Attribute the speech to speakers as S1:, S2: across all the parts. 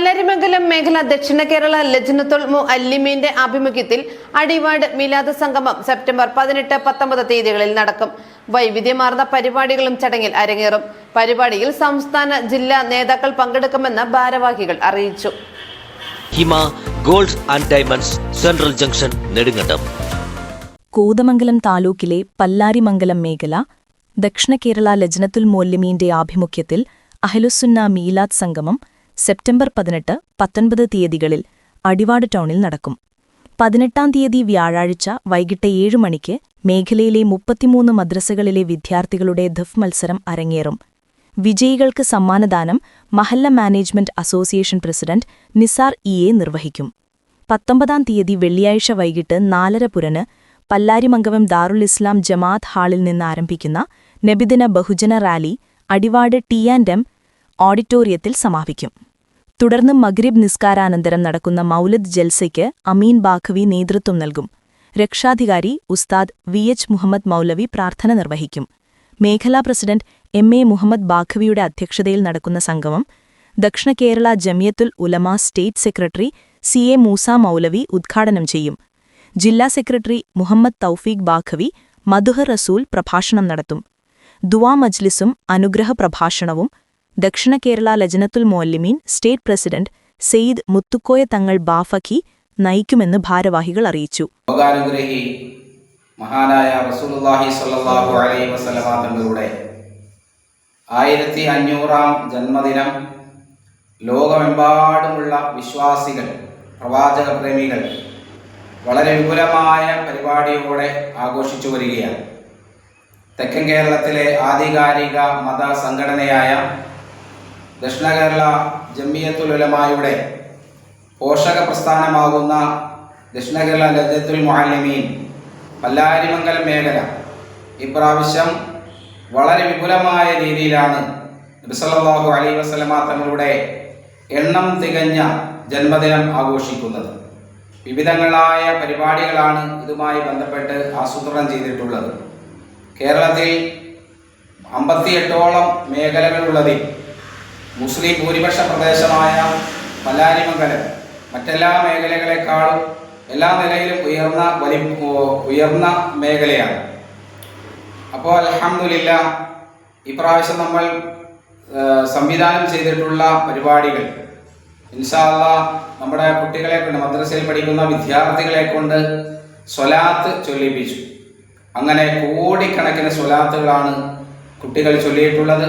S1: പല്ലാരിമംഗലം മേഖല ദക്ഷിണ കേരള ലജ്നത്തുൽ അല്ലിമീന്റെ ആഭിമുഖ്യത്തിൽ അടിവാട് മിലാദ് സംഗമം സെപ്റ്റംബർ പതിനെട്ട് പത്തൊമ്പത് തീയതികളിൽ നടക്കും. വൈവിധ്യമാർന്ന പരിപാടികളും ചടങ്ങിൽ അരങ്ങേറും. പരിപാടിയിൽ സംസ്ഥാന ജില്ലാ നേതാക്കൾ പങ്കെടുക്കുമെന്ന് ഭാരവാഹികൾ അറിയിച്ചു.
S2: Hima gold and diamonds central junction Nedumkandam.
S3: Kothamangalam താലൂക്കിലെ പല്ലാരിമംഗലം മേഖല ദക്ഷിണ കേരള ലജ്നത്തുൽ മോല്യമീന്റെ ആഭിമുഖ്യത്തിൽ അഹലുസുന്ന മീലാദ് സംഗമം സെപ്റ്റംബർ പതിനെട്ട് പത്തൊൻപത് തീയതികളിൽ അടിവാട് ടൗണിൽ നടക്കും. പതിനെട്ടാം തീയതി വ്യാഴാഴ്ച വൈകിട്ട് ഏഴ് മണിക്ക് മേഖലയിലെ മുപ്പത്തിമൂന്ന് മദ്രസകളിലെ വിദ്യാർത്ഥികളുടെ ധഫ് മത്സരം അരങ്ങേറും. വിജയികൾക്ക് സമ്മാനദാനം Mahalla management association president Nisar E A നിർവഹിക്കും. പത്തൊമ്പതാം തീയതി വെള്ളിയാഴ്ച വൈകിട്ട് നാലര പുരന് പല്ലാരിമംഗവം ദാറുൽ ഇസ്ലാം ജമാഅത്ത് ഹാളിൽ നിന്ന് ആരംഭിക്കുന്ന നബിദിന ബഹുജന rally Adivad T and M ഓഡിറ്റോറിയത്തിൽ സമാപിക്കും. തുടർന്ന് മഗ്രിബ് നിസ്കാരാനന്തരം നടക്കുന്ന മൗലദ് ജൽസയ്ക്ക് അമീൻ ബാഖവി നേതൃത്വം നൽകും. രക്ഷാധികാരി ഉസ്താദ് വി എച്ച് മുഹമ്മദ് മൗലവി പ്രാർത്ഥന നിർവഹിക്കും. മേഖലാ പ്രസിഡന്റ് എം എ മുഹമ്മദ് ബാഖവിയുടെ അധ്യക്ഷതയിൽ നടക്കുന്ന സംഗമം Dakshina Kerala Jamiyathul Ulama state secretary C A Moosa Maulavi ഉദ്ഘാടനം ചെയ്യും. ജില്ലാ സെക്രട്ടറി മുഹമ്മദ് തൌഫീഖ് ബാഖവി മധുഹർ റസൂൽ പ്രഭാഷണം നടത്തും. ദുവാ മജ്ലിസും അനുഗ്രഹ പ്രഭാഷണവും ദക്ഷിണ കേരള ലജനത്തുൽ മോല്ലിമീൻ സ്റ്റേറ്റ് പ്രസിഡന്റ് സെയ്ദ് മുത്തുക്കോയ തങ്ങൾ ബാഫക്കി നയിക്കുമെന്ന് ഭാരവാഹികൾ അറിയിച്ചു.
S4: മഹാനായ റസൂലുള്ളാഹി സ്വല്ലല്ലാഹു അലൈഹി വസല്ലമ തങ്ങളുടെ ആയിരത്തി അഞ്ഞൂറാം ജന്മദിനം ലോകമെമ്പാടുമുള്ള വിശ്വാസികൾ പ്രവാചക പ്രേമികൾ വളരെ വിപുലമായ പരിപാടിയോടെ ആഘോഷിച്ചു വരികയാണ്. തെക്കൻ കേരളത്തിലെ ആധികാരിക മത സംഘടനയായ ദക്ഷിണ കേരള ജമ്മിയത്തുലമായുടെ പോഷക പ്രസ്ഥാനമാകുന്ന ദക്ഷിണ കേരള ലജ്ജത്തുൽ മുഅല്ലിമീൻ പല്ലാരിമംഗലം മേഖല ഇപ്രാവശ്യം വളരെ വിപുലമായ രീതിയിലാണ് നബിസല്ലാഹു അലൈ വസ്ലമ തങ്ങളുടെ എണ്ണം തികഞ്ഞ ജന്മദിനം ആഘോഷിക്കുന്നത്. വിവിധങ്ങളായ പരിപാടികളാണ് ഇതുമായി ബന്ധപ്പെട്ട് ആസൂത്രണം ചെയ്തിട്ടുള്ളത്. കേരളത്തിൽ അമ്പത്തിയെട്ടോളം മേഖലകളുള്ളതിൽ മുസ്ലിം ഭൂരിപക്ഷ പ്രദേശമായ പല്ലാരിമംഗലം മറ്റെല്ലാ മേഖലകളെക്കാളും എല്ലാ നിലയിലും ഉയർന്ന വലി ഉയർന്ന മേഖലയാണ്. അപ്പോൾ അലഹമില്ല ഇപ്രാവശ്യം നമ്മൾ സംവിധാനം ചെയ്തിട്ടുള്ള പരിപാടികൾ ഇൻഷാല്ല നമ്മുടെ കുട്ടികളെ കൊണ്ട് മദ്രസയിൽ പഠിക്കുന്ന വിദ്യാർത്ഥികളെ കൊണ്ട് സ്വലാത്ത് ചൊല്ലിപ്പിച്ചു. അങ്ങനെ കോടിക്കണക്കിന് സ്വലാത്തുകളാണ് കുട്ടികൾ ചൊല്ലിയിട്ടുള്ളത്.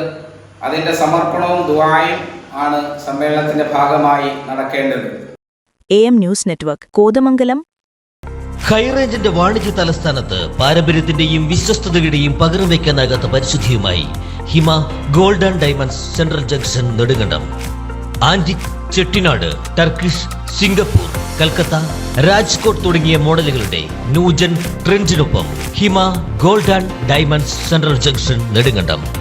S4: അതിന്റെ സമർപ്പണവും ദുആയും ആണ് സമ്മേളനത്തിന്റെ ഭാഗമായി നടക്കേണ്ടത്.
S3: A M news network Kothamangalam.
S2: ഹൈറേഞ്ചിന്റെ വാണിജ്യ തലസ്ഥാനത്ത് പാരമ്പര്യത്തിന്റെയും വിശ്വസ്തതയുടെയും പകരം വയ്ക്കാനാകാത്ത പരിശുദ്ധിയുമായി Hima golden and diamonds central junction Nedumkandam. Antique Chettinad Turkish Singapore Calcutta Rajkot തുടങ്ങിയ മോഡലുകളുടെ new gen ട്രെൻഡിനൊപ്പം Hima gold and diamonds central junction Nedumkandam.